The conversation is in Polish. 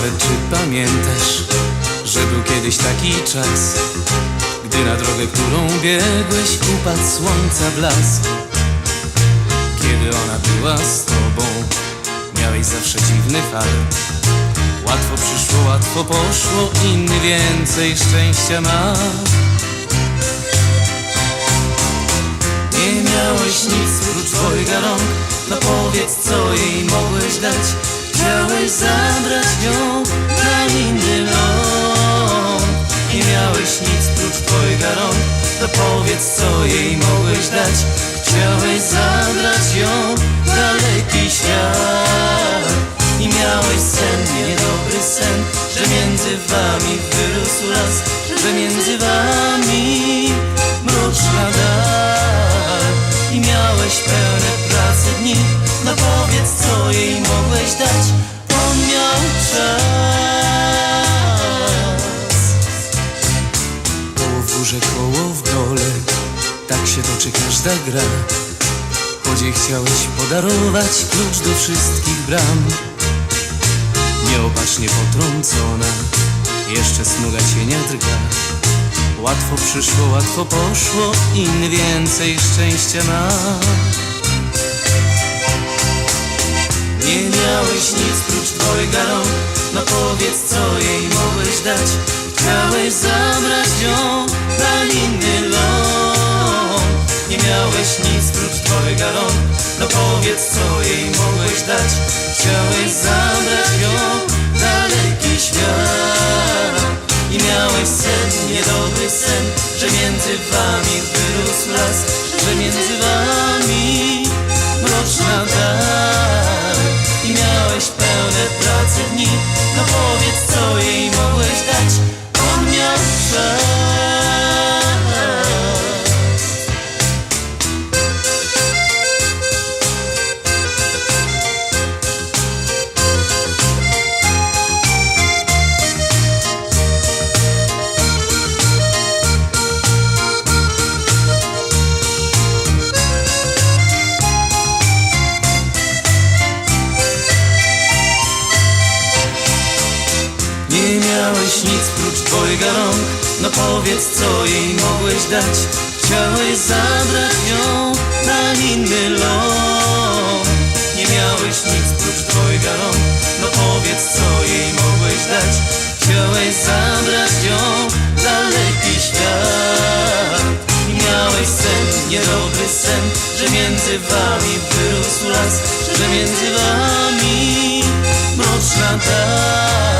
nawet czy pamiętasz, że był kiedyś taki czas, gdy na drogę, którą biegłeś, upadł słońca blask. Kiedy ona była z tobą, miałeś zawsze dziwny fart. Łatwo przyszło, łatwo poszło, inny więcej szczęścia ma. Nie miałeś nic prócz dwojga rąk, no powiedz co jej mogłeś dać. Chciałeś zabrać ją na inny ląd. Nie miałeś nic prócz twojego rąk, to powiedz co jej mogłeś dać. Chciałeś zabrać ją w daleki świat. I miałeś sen, niedobry sen, że między wami wyrósł las, że między wami mroczna dal. I miałeś pełne pracy dni, no powiedz co jej mogłeś dać, Górze, koło w dole, tak się toczy każda gra. Choć chciałeś podarować klucz do wszystkich bram. Nieopatrznie potrącona, jeszcze smuga cienia drga. Łatwo przyszło, łatwo poszło, inny więcej szczęścia ma. Nie miałeś nic prócz twojego rąk, no powiedz co jej mogłeś dać. Chciałeś zabrać ją na inny ląd. Nie miałeś nic prócz twojego rąk, no powiedz co jej mogłeś dać. Chciałeś zabrać ją w daleki świat. I miałeś sen, niedobry sen, że między wami wyrósł las, że między wami mroczna dal. I miałeś pełne pracy dni, Nie miałeś nic prócz twojego rąk. No powiedz co jej mogłeś dać. Chciałeś zabrać ją na inny ląd Nie miałeś nic prócz twojego rąk. No powiedz co jej mogłeś dać. Chciałeś zabrać ją daleki świat. I miałeś sen, niedobry sen Że między wami wyrósł las Że między wami mroczna dal